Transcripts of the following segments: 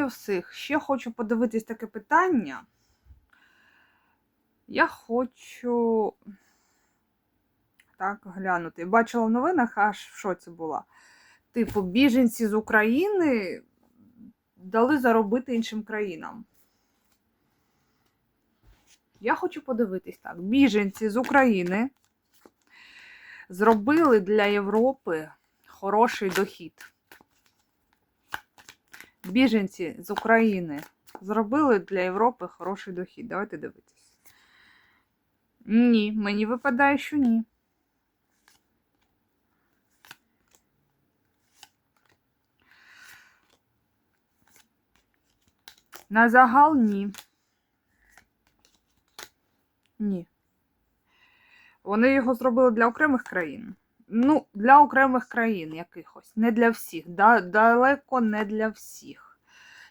Вітаю всіх. Ще хочу подивитись таке питання. Я хочу так глянути. Бачила в новинах, аж в шоці була. Типу, біженці з України дали заробити іншим країнам. Я хочу подивитись так. Біженці з України зробили для Європи хороший дохід. Біженці з України зробили для Європи хороший дохід. Давайте дивитись. Ні, мені випадає, що ні. На загал ні. Ні. Вони його зробили для окремих країн. Ну, для окремих країн якихось, не для всіх. Да, далеко не для всіх.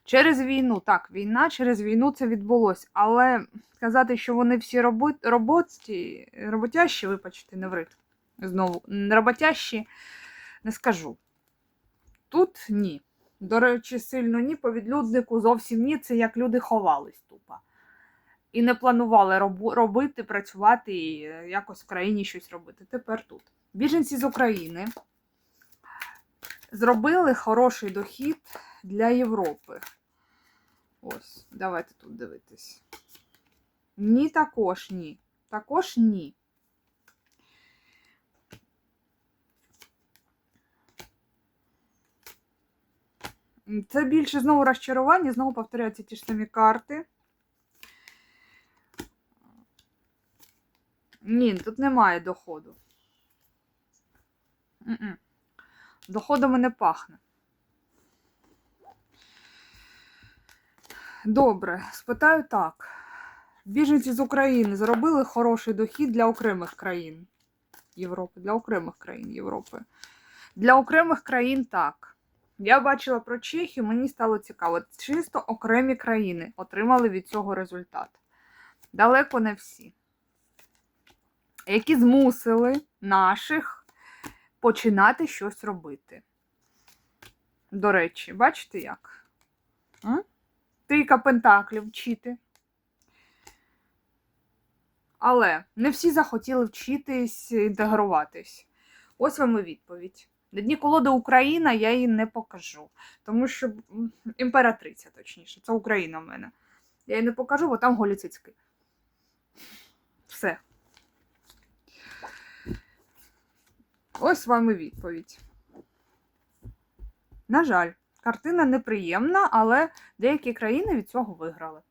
Через війну, так, війна через війну це відбулось. Але сказати, що вони всі робот, роботі, роботящі, вибачте, не врит. Знову, роботящі, не скажу. Тут ні. До речі, сильно ні, по відлюднику зовсім ні. Це як люди ховались тупо. І не планували робити, працювати і якось в країні щось робити. Тепер тут. Біженці з України зробили хороший дохід для Європи. Ось, давайте тут дивитись. Ні, також ні. Також ні. Це більше знову розчарування, знову повторяються ті ж самі карти. Ні, тут немає доходу. Доходами не пахне. Добре, спитаю так. Біженці з України зробили хороший дохід для окремих країн Європи, для окремих країн Європи. Для окремих країн так. Я бачила про Чехію, мені стало цікаво. Чисто окремі країни отримали від цього результат. Далеко не всі. Які змусили наших починати щось робити. До речі, бачите як? М? Трійка пентаклів вчити. Але не всі захотіли вчитись, інтегруватись. Ось вам і відповідь. На дні колоди Україна я її не покажу. Тому що імператриця, точніше, це Україна в мене. Я її не покажу, бо там голі цицьки. Все. Ось вам і відповідь. На жаль, картина неприємна, але деякі країни від цього виграли.